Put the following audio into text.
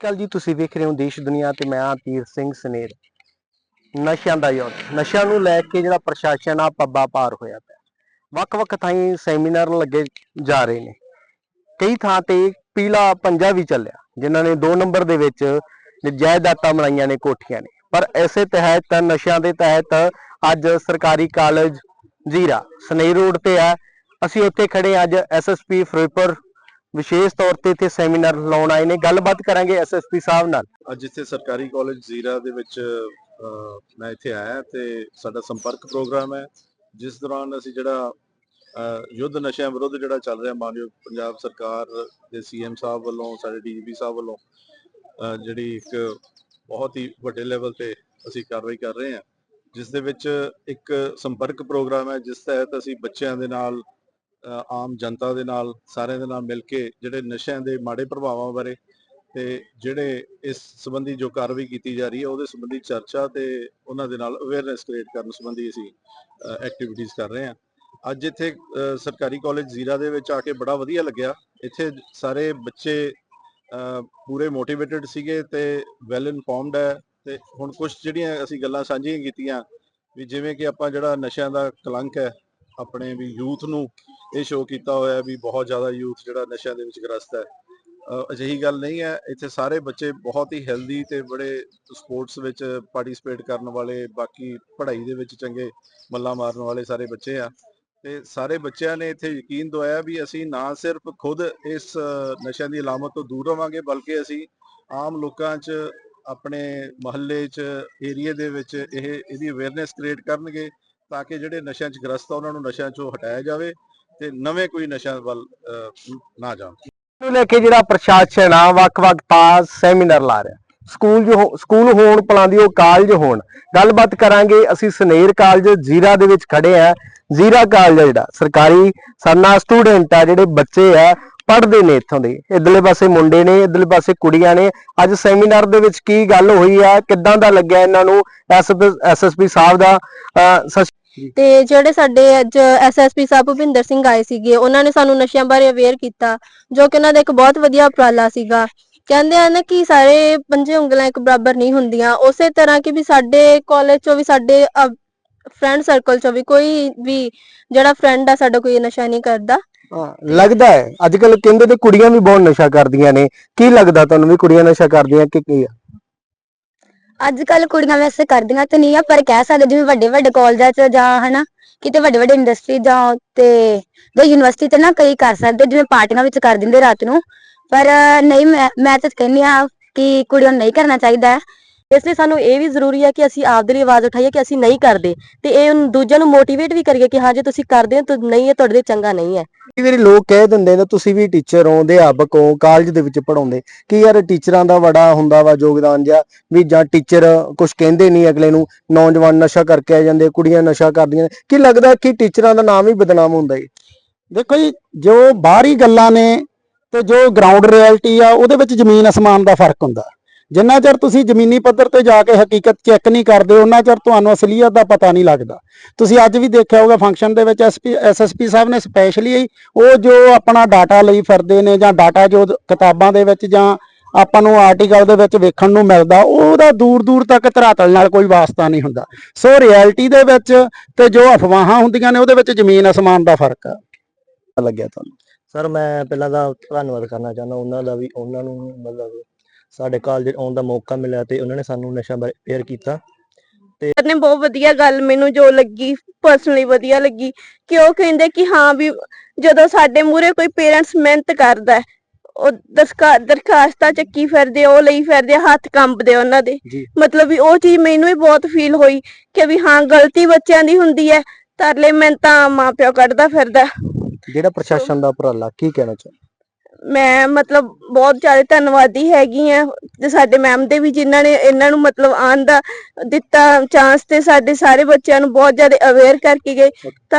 ਕੱਲ ਜੀ ਤੁਸੀਂ ਵੇਖ ਰਹੇ ਹੋ ਦੇਸ਼, ਦੁਨੀਆ ਤੇ ਮੈਂ ਹਾਂ ਤੀਰ ਸਿੰਘ ਸਨੇਰ। ਨਸ਼ਿਆਂ ਦਾ ਯੁੱਧ, ਨਸ਼ਿਆਂ ਨੂੰ ਲੈ ਕੇ ਜਿਹੜਾ ਪ੍ਰਸ਼ਾਸਨ ਆ, ਪੱਬਾ ਪਾਰ ਹੋਇਆ ਪਿਆ। ਵੱਖ-ਵੱਖ ਥਾਈਂ ਸੈਮੀਨਾਰ ਲੱਗੇ ਜਾ ਰਹੇ ਨੇ। ਕਈ ਥਾਂ ਤੇ ਪੀਲਾ ਪੰਜਾ ਵੀ ਚੱਲਿਆ, ਜਿਨ੍ਹਾਂ ਨੇ 2 ਨੰਬਰ ਦੇ ਵਿੱਚ ਜਾਇਦਾਦਾਂ ਬਣਾਈਆਂ ਨੇ, ਕੋਠੀਆਂ ਨੇ। ਪਰ ਐਸੇ ਤਹਿਤ, ਨਸ਼ਿਆਂ ਦੇ ਤਹਿਤ ਅੱਜ ਸਰਕਾਰੀ ਕਾਲਜ ਜ਼ੀਰਾ, ਸਨੇਰ ਰੋਡ ਤੇ ਆ। ਅਸੀਂ ਉੱਥੇ ਖੜੇ ਹਾਂ, ਅੱਜ ਐਸਐਸਪੀ ਫਿਰੋਜ਼ਪੁਰ ਵਿਸ਼ੇਸ਼ ਤੌਰ ਤੇ ਇੱਥੇ ਸੈਮੀਨਾਰ ਲਾਉਣ ਆਏ ਨੇ। ਗੱਲਬਾਤ ਕਰਾਂਗੇ ਐਸਐਸਪੀ ਸਾਹਿਬ ਨਾਲ। ਅੱਜ ਇੱਥੇ ਸਰਕਾਰੀ ਕਾਲਜ ਜ਼ੀਰਾ ਦੇ ਵਿੱਚ ਮੈਂ ਇੱਥੇ ਆਇਆ ਤੇ ਸਾਡਾ ਸੰਪਰਕ ਪ੍ਰੋਗਰਾਮ ਹੈ ਜਿਸ ਦੌਰਾਨ ਅਸੀਂ ਜਿਹੜਾ ਯੁੱਧ ਨਸ਼ਿਆਂ ਵਿਰੁੱਧ ਜਿਹੜਾ ਚੱਲ ਰਿਹਾ ਮਾਨਯੋਗ ਪੰਜਾਬ ਸਰਕਾਰ ਦੇ ਸੀਐਮ ਸਾਹਿਬ ਵੱਲੋਂ ਸਾਡੇ ਡੀਜੀਪੀ ਸਾਹਿਬ ਵੱਲੋਂ ਅਹ, ਜਿਹੜੀ ਇੱਕ ਬਹੁਤ ਹੀ ਵੱਡੇ ਲੈਵਲ ਤੇ ਅਸੀਂ ਕਾਰਵਾਈ ਕਰ ਰਹੇ ਹਾਂ। ਜਿਸ ਦੇ ਵਿੱਚ ਇੱਕ ਸੰਪਰਕ ਪ੍ਰੋਗਰਾਮ ਹੈ ਜਿਸ ਤਹਿਤ ਅਸੀਂ ਬੱਚਿਆਂ ਦੇ ਨਾਲ ਆਮ ਜਨਤਾ ਦੇ ਨਾਲ, ਸਾਰਿਆਂ ਦੇ ਨਾਲ ਮਿਲ ਕੇ ਜਿਹੜੇ ਨਸ਼ਿਆਂ ਦੇ ਮਾੜੇ ਪ੍ਰਭਾਵਾਂ ਬਾਰੇ ਤੇ ਜਿਹੜੇ ਇਸ ਸੰਬੰਧੀ ਜੋ ਕਾਰਵਾਈ ਕੀਤੀ ਜਾ ਰਹੀ ਹੈ, ਉਹਦੇ ਸੰਬੰਧੀ ਚਰਚਾ ਤੇ ਉਹਨਾਂ ਦੇ ਨਾਲ ਅਵੇਅਰਨੈਸ ਕ੍ਰੀਏਟ ਕਰਨ ਸੰਬੰਧੀ ਅਸੀਂ ਐਕਟੀਵਿਟੀਜ਼ ਕਰ ਰਹੇ ਹਾਂ। ਅੱਜ ਇੱਥੇ ਸਰਕਾਰੀ ਕਾਲਜ ਜ਼ੀਰਾ ਦੇ ਵਿੱਚ ਆ ਕੇ ਬੜਾ ਵਧੀਆ ਲੱਗਿਆ। ਇੱਥੇ ਸਾਰੇ ਬੱਚੇ ਪੂਰੇ ਮੋਟੀਵੇਟਿਡ ਸੀਗੇ ਤੇ ਵੈਲ ਇਨਫੋਰਮਡ ਹੈ ਤੇ ਹੁਣ ਕੁਝ ਜਿਹੜੀਆਂ ਅਸੀਂ ਗੱਲਾਂ ਸਾਂਝੀਆਂ ਕੀਤੀਆਂ ਵੀ ਜਿਵੇਂ ਕਿ ਆਪਾਂ ਜਿਹੜਾ ਨਸ਼ਿਆਂ ਦਾ ਕਲੰਕ ਹੈ, ਆਪਣੇ ਵੀ ਯੂਥ ਨੂੰ ਇਹ ਸ਼ੋਅ ਕੀਤਾ ਹੋਇਆ ਵੀ ਬਹੁਤ ਜ਼ਿਆਦਾ ਯੂਥ ਜਿਹੜਾ ਨਸ਼ਿਆਂ ਦੇ ਵਿੱਚ ਗ੍ਰਸਤ ਹੈ। ਅਜਿਹੀ ਗੱਲ ਨਹੀਂ ਹੈ, ਇੱਥੇ ਸਾਰੇ ਬੱਚੇ ਬਹੁਤ ਹੀ ਹੈਲਦੀ ਤੇ ਬੜੇ ਸਪੋਰਟਸ ਵਿੱਚ ਪਾਰਟਿਸਿਪੇਟ ਕਰਨ ਵਾਲੇ, ਬਾਕੀ ਪੜ੍ਹਾਈ ਦੇ ਵਿੱਚ ਚੰਗੇ ਮੱਲਾ ਮਾਰਨ ਵਾਲੇ ਸਾਰੇ ਬੱਚੇ ਆ। ਤੇ ਸਾਰੇ ਬੱਚਿਆਂ ਨੇ ਇੱਥੇ ਯਕੀਨ ਦਵਾਇਆ ਵੀ ਅਸੀਂ ਨਾ ਸਿਰਫ ਖੁਦ ਇਸ ਨਸ਼ਿਆਂ ਦੀ ਅਲਾਮਤ ਤੋਂ ਦੂਰ ਰਵਾਂਗੇ, ਬਲਕਿ ਅਸੀਂ ਆਮ ਲੋਕਾਂ 'ਚ, ਆਪਣੇ ਮਹੱਲੇ 'ਚ ਏਰੀਆ ਦੇ ਵਿੱਚ ਇਹ, ਇਹਦੀ ਅਵੇਅਰਨੈਸ ਕ੍ਰੀਏਟ ਕਰਨਗੇ, ਤਾਂ ਕਿ ਜਿਹੜੇ ਨਸ਼ਿਆਂ 'ਚ ਗ੍ਰਸਤ ਆ, ਉਹਨਾਂ ਨੂੰ ਨਸ਼ਿਆਂ 'ਚੋਂ ਹਟਾਇਆ ਜਾਵੇ। ਤੇ ਨਵੇਂ ਕੋਈ ਨਸ਼ਿਆਂ ਵੱਲ ਨਾ ਜਾਣ। ਨੂੰ ਲੈ ਕੇ ਜਿਹੜਾ ਪ੍ਰਸ਼ਾਸਨ ਆ ਵੱਖ-ਵੱਖ ਪਾਸ ਸੈਮੀਨਾਰ ਲਾ ਰਿਹਾ। ਸਕੂਲ ਜੋ ਸਕੂਲ ਹੋਣ ਪਲਾਂਦੀ ਉਹ ਕਾਲਜ ਹੋਣ। ਗੱਲਬਾਤ ਕਰਾਂਗੇ ਅਸੀਂ ਸਨੇਰ ਕਾਲਜ ਜ਼ੀਰਾ ਦੇ ਵਿੱਚ ਖੜੇ ਆ। ਜ਼ੀਰਾ ਕਾਲਜ ਜਿਹੜਾ ਸਰਕਾਰੀ ਸਰਨਾ ਸਟੂਡੈਂਟ ਆ ਜਿਹੜੇ ਬੱਚੇ ਆ ਪੜ੍ਹਦੇ ਨੇ ਇੱਥੋਂ ਦੇ। ਇਧਰਲੇ ਪਾਸੇ ਮੁੰਡੇ ਨੇ ਇਧਰਲੇ ਪਾਸੇ ਕੁੜੀਆਂ ਨੇ। ਅੱਜ ਸੈਮੀਨਾਰ ਦੇ ਵਿੱਚ ਕੀ ਗੱਲ ਹੋਈ ਆ ਕਿੱਦਾਂ ਦਾ ਲੱਗਿਆ ਇਹਨਾਂ ਨੂੰ? ਐਸਐਸਪੀ ਸਾਹਿਬ ਦਾ ਅਹ, ਤੇ ਜਿਹੜੇ ਸਾਡੇ ਅੱਜ ਐਸਐਸਪੀ ਸਾਹਿਬ ਭੁਪਿੰਦਰ ਸਿੰਘ ਆਏ ਸੀਗੇ ਉਹਨਾਂ ਨੇ ਸਾਨੂੰ ਨਸ਼ਿਆਂ ਬਾਰੇ ਅਵੇਅਰ ਕੀਤਾ ਜੋ ਕਿ ਉਹਨਾਂ ਦਾ ਇੱਕ ਬਹੁਤ ਵਧੀਆ ਉਪਰਾਲਾ ਸੀਗਾ। ਕਹਿੰਦੇ ਆ ਨਾ ਕਿ ਸਾਰੇ ਪੰਜੇ ਉਂਗਲਾਂ ਇੱਕ ਬਰਾਬਰ ਨਹੀਂ ਹੁੰਦੀਆਂ। ਉਸੇ ਤਰ੍ਹਾਂ ਕਿ ਵੀ ਸਾਡੇ ਕਾਲਜ ਚੋਂ ਵੀ ਸਾਡੇ ਫਰੈਂਡ ਸਰਕਲ ਚੋਂ ਵੀ ਕੋਈ ਵੀ ਜਿਹੜਾ ਫਰੈਂਡ ਆ ਸਾਡਾ ਕੋਈ ਨਸ਼ਾ ਨਹੀਂ ਕਰਦਾ। ਲੱਗਦਾ ਹੈ। ਅੱਜ ਕੱਲ ਕਹਿੰਦੇ ਤੇ ਕੁੜੀਆਂ ਵੀ ਬਹੁਤ ਨਸ਼ਾ ਕਰਦੀਆਂ ਨੇ। ਕੀ ਲੱਗਦਾ ਤੁਹਾਨੂੰ ਵੀ ਕੁੜੀਆਂ ਨਸ਼ਾ ਕਰਦੀਆਂ ਕਿ ਕੀ ਆ? ਅੱਜ ਕੱਲ ਕੁੜੀਆਂ ਵੈਸੇ ਕਰਦੀਆਂ ਤੇ ਨਹੀਂ ਆ, ਪਰ ਕਹਿ ਸਕਦੇ ਜਿਵੇਂ ਵੱਡੇ ਵੱਡੇ ਕਾਲਜਾਂ 'ਚ ਜਾਂ ਹਨਾ, ਕਿਤੇ ਵੱਡੇ ਵੱਡੇ ਇੰਡਸਟਰੀ ਜਾਂ ਤੇ ਜਾਂ ਯੂਨੀਵਰਸਿਟੀ ਤੇ ਨਾ ਕਈ ਕਰ ਸਕਦੇ, ਜਿਵੇਂ ਪਾਰਟੀਆਂ ਵਿੱਚ ਕਰ ਦਿੰਦੇ ਰਾਤ ਨੂੰ ਪਰ ਨਹੀਂ, ਮੈਂ ਮੈਂ ਤਾਂ ਕਹਿੰਦੀ ਆ ਕਿ ਕੁੜੀਆਂ ਨੂੰ ਨਹੀਂ ਕਰਨਾ ਚਾਹੀਦਾ ਹੈ। ਇਸ ਲਈ ਸਾਨੂੰ ਇਹ ਵੀ ਜ਼ਰੂਰੀ ਹੈ ਕਿ ਅਸੀਂ ਆਪਦੇ ਲਈ ਆਵਾਜ਼ ਉਠਾਈਏ ਕਿ ਅਸੀਂ ਨਹੀਂ ਕਰਦੇ ਤੇ ਇਹ ਹੁਣ ਦੂਜਿਆਂ ਨੂੰ ਮੋਟੀਵੇਟ ਵੀ ਕਰੀਏ ਕਿ ਹਾਂ ਜੇ ਤੁਸੀਂ ਕਰਦੇ ਹੋ ਤਾਂ ਨਹੀਂ ਇਹ ਤੁਹਾਡੇ ਲਈ ਚੰਗਾ ਨਹੀਂ ਹੈ। ਕਈ ਵਾਰੀ ਲੋਕ ਕਹਿ ਦਿੰਦੇ ਨੇ ਤੁਸੀਂ ਵੀ ਟੀਚਰ ਹੋ ਅਧਿਆਪਕ ਹੋ ਕਾਲਜ ਦੇ ਵਿੱਚ ਪੜਾਉਂਦੇ ਕੀ ਯਾਰ ਟੀਚਰਾਂ ਦਾ ਬੜਾ ਹੁੰਦਾ ਵਾ ਯੋਗਦਾਨ ਜਾਂ ਵੀ ਜਾਂ ਟੀਚਰ ਕੁਝ ਕਹਿੰਦੇ ਨਹੀਂ ਅਗਲੇ ਨੂੰ ਨੌਜਵਾਨ ਨਸ਼ਾ ਕਰਕੇ ਆ ਜਾਂਦੇ ਕੁੜੀਆਂ ਨਸ਼ਾ ਕਰਦੀਆਂ ਨੇ। ਕੀ ਲੱਗਦਾ ਕਿ ਟੀਚਰਾਂ ਦਾ ਨਾਮ ਹੀ ਬਦਨਾਮ ਹੁੰਦਾ ਹੈ ਦੇਖੋ ਜੀ ਜੋ ਬਾਹਰੀ ਗੱਲਾਂ ਨੇ ਤੇ ਜੋ ਗਰਾਊਂਡ ਰਿਐਲਿਟੀ ਆ ਉਹਦੇ ਵਿੱਚ ਜ਼ਮੀਨ ਅਸਮਾਨ ਦਾ ਫ਼ਰਕ ਹੁੰਦਾ। ਜਿੰਨਾ ਚਿਰ ਤੁਸੀਂ ਜ਼ਮੀਨੀ ਪੱਧਰ ਤੇ ਜਾ ਕੇ ਹਕੀਕਤ ਚੈੱਕ ਨਹੀਂ ਕਰਦੇ ਉਹਨਾਂ ਚਿਰ ਤੁਹਾਨੂੰ ਅਸਲੀਅਤ ਦਾ ਪਤਾ ਨਹੀਂ ਲੱਗਦਾ। ਤੁਸੀਂ ਅੱਜ ਵੀ ਦੇਖਿਆ ਹੋਊਗਾ ਫੰਕਸ਼ਨ ਦੇ ਵਿੱਚ ਐਸਪੀ ਐਸਐਸਪੀ ਸਾਹਿਬ ਨੇ ਸਪੈਸ਼ਲੀ ਉਹ ਜੋ ਆਪਣਾ ਡਾਟਾ ਲਈ ਫਿਰਦੇ ਨੇ ਜਾਂ ਡਾਟਾ ਜੋ ਕਿਤਾਬਾਂ ਦੇ ਵਿੱਚ ਜਾਂ ਆਪਾਂ ਨੂੰ ਆਰਟੀਕਲ ਦੇ ਵਿੱਚ ਵੇਖਣ ਨੂੰ ਮਿਲਦਾ, ਉਹਦਾ ਦੂਰ ਦੂਰ ਤੱਕ ਧਰਾਤਲ ਨਾਲ ਕੋਈ ਵਾਸਤਾ ਨਹੀਂ ਹੁੰਦਾ। ਸੋ ਰਿਐਲਿਟੀ ਦੇ ਵਿੱਚ ਤੇ ਜੋ ਅਫਵਾਹਾਂ ਹੁੰਦੀਆਂ ਨੇ, ਉਹਦੇ ਵਿੱਚ ਜ਼ਮੀਨ ਅਸਮਾਨ ਦਾ ਫ਼ਰਕ ਆ ਲੱਗਿਆ ਤੁਹਾਨੂੰ। ਸਰ ਮੈਂ ਪਹਿਲਾਂ ਤਾਂ ਧੰਨਵਾਦ ਕਰਨਾ ਚਾਹੁੰਦਾ, ਉਹਨਾਂ ਦਾ ਵੀ, ਉਹਨਾਂ ਨੂੰ ਮਤਲਬ ਸਾਡੇ ਕਾਲਜ ਆਉਣ ਦਾ ਮੌਕਾ ਮਿਲਿਆ ਤੇ ਉਹਨਾਂ ਨੇ ਸਾਨੂੰ ਨਸ਼ਾ ਬਾਰੇ ਅਵੇਅਰ ਕੀਤਾ। ਨੇ ਬਹੁਤ ਵਧੀਆ ਗੱਲ ਮੈਨੂੰ ਜੋ ਲੱਗੀ ਪਰਸਨਲੀ ਵਧੀਆ ਲੱਗੀ। ਕਿ ਉਹ ਕਹਿੰਦੇ ਕਿ ਹਾਂ ਵੀ ਜਦੋਂ ਸਾਡੇ ਮੂਹਰੇ ਕੋਈ ਪੇਰੈਂਟਸ ਮਿਹਨਤ ਕਰਦਾ ਹੈ, ਉਹ ਦਸਕਾ ਦਰਖਾਸਤਾਂ ਚੱਕੀ ਫਿਰਦੇ ਉਹ ਲਈ ਫਿਰਦੇ ਹੱਥ ਕੰਬਦੇ ਉਹਨਾਂ ਦੇ। ਜੀ। ਮਤਲਬ ਵੀ ਉਹ ਚੀਜ਼ ਮੈਨੂੰ ਵੀ ਬਹੁਤ ਫੀਲ ਹੋਈ ਕਿ ਵੀ ਹਾਂ ਗਲਤੀ ਬੱਚਿਆਂ ਦੀ ਹੁੰਦੀ ਹੈ ਤਰਲੇ ਮੈਂ ਤਾਂ ਮਾਪਿਓ ਕੱਢਦਾ ਫਿਰਦਾ। ਜਿਹੜਾ ਪ੍ਰਸ਼ਾਸਨ ਦਾ ਉਪਰਾਲਾ ਕੀ ਕਹਿਣਾ ਚਾਹੁੰਦੇ ਮੈਂ ਮਤਲਬ ਬਹੁਤ ਜ਼ਿਆਦਾ ਧੰਨਵਾਦੀ ਹੈਗੀ ਆ ਤੇ ਸਾਡੇ ਮੈਮ ਦੇ ਵੀ ਜਿਨ੍ਹਾਂ ਨੇ ਇਹਨਾਂ ਨੂੰ ਮਤਲਬ ਆਉਣ ਦਾ ਦਿੱਤਾ ਚਾਂਸ ਤੇ ਸਾਡੇ ਸਾਰੇ ਬੱਚਿਆਂ ਨੂੰ ਬਹੁਤ ਜ਼ਿਆਦਾ ਅਵੇਅਰ ਕਰਕੇ ਗਏ। ਤਾਂ